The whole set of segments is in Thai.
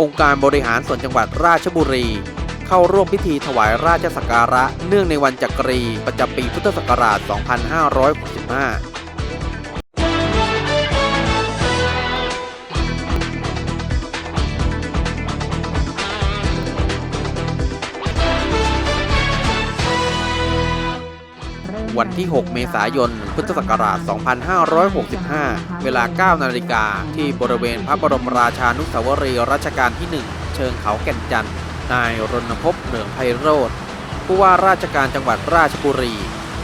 องค์การบริหารส่วนจังหวัดราชบุรี เข้าร่วมพิธีถวายราชสักการะ เนื่องในวันจักรี ประจำปีพุทธศักราช 2565 วันที่ 6 เมษายน พุทธศักราช 2565 เวลา 9 นาฬิกา ที่บริเวณพระบรมราชานุสาวรีย์รัชกาลที่ 1 เชิงเขาแก่นจันทร์ นายรณพพเหนืองไพโรธผู้ว่าราชการจังหวัดราชบุรี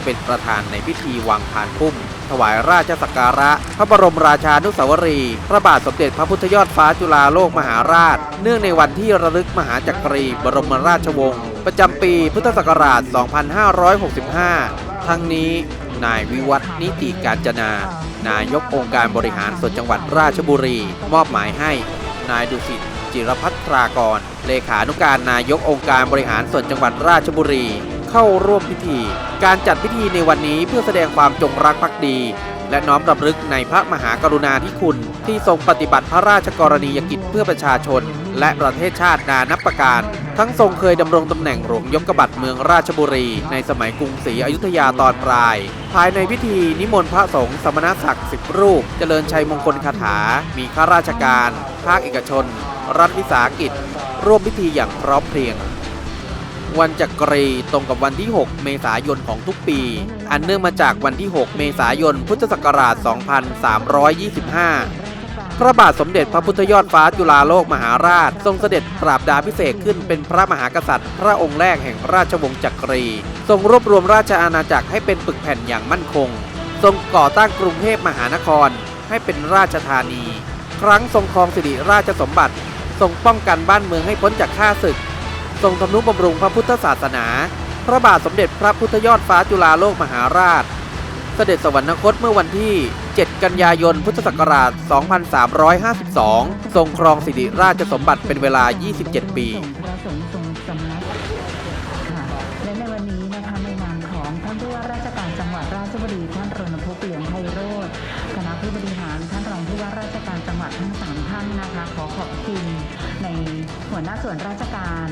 เป็นประธานในพิธีวางพานพุ่ม ถวายราชสักการะ พระบรมราชานุสาวรีย์พระบาทสมเด็จพระพุทธยอดฟ้าจุฬาโลกมหาราช เนื่องในวันที่ระลึกมหาจักรี บรมราชวงศ์ประจำปีพุทธศักราช 2565 ทั้งนี้ นายวิวัฒนิติการจนา นายกองค์การบริหารส่วนจังหวัดราชบุรี มอบหมายให้ นายดุสิตจิรพัฒรากร เลขานุการนายกองค์การบริหารส่วนจังหวัดราชบุรี เข้าร่วมพิธี การจัดพิธีในวันนี้เพื่อแสดงความจงรักภักดี และน้อมรำลึกในพระมหากรุณาธิคุณ ที่ทรงปฏิบัติพระราชกรณียกิจเพื่อประชาชน และประเทศชาตินานับประการ ทั้งทรงเคยดำรงตำแหน่งหลวงยกกบัตรเมืองราชบุรี ในสมัยกรุงศรีอยุธยาตอนปลาย ภายในพิธีนิมนต์พระสงฆ์สมณศักดิ์สิบรูป เจริญชัยมงคลคาถา มีข้าราชการ ภาคเอกชน รัฐวิสาหกิจ ร่วมพิธีอย่างพร้อมเพรียง วันจักรีตรงกับวันที่ 6 เมษายนของทุกปี อันเนื่องมาจากวันที่ 6 เมษายน พุทธศักราช 2325 พระบาทสมเด็จพระพุทธยอดฟ้าจุฬาโลกมหาราช ทรงเสด็จปราบดาพิเศษขึ้นเป็นพระมหากษัตริย์ พระองค์แรกแห่งราชวงศ์จักรี ทรงรวบรวมราชอาณาจักรให้เป็นปึกแผ่นอย่างมั่นคง ทรงก่อตั้งกรุงเทพมหานครให้เป็นราชธานี ครั้งทรงครองสิริราชสมบัติ ทรงป้องกันบ้านเมืองให้พ้นจากข้าศึก ทรงทำนุบำรุงพระพุทธศาสนา พระบาทสมเด็จพระพุทธยอดฟ้าจุฬาโลกมหาราช เสด็จสวรรคตเมื่อวันที่ 7 กันยายน พุทธศักราช 2352 ทรงครองสิริราชสมบัติเป็นเวลา 27 ปีพระสงฆ์ทรงสำนักค่ะและในวันนี้นะคะในนามของท่านผู้ว่าราชการจังหวัดราชบุรีท่านรณพงษ์เหลืองไพโรธคณะผู้บริหารท่านรองผู้ว่าราชการจังหวัดทั้งสามท่านนะคะ ขอขอบคุณในหัวหน้าส่วนราชการ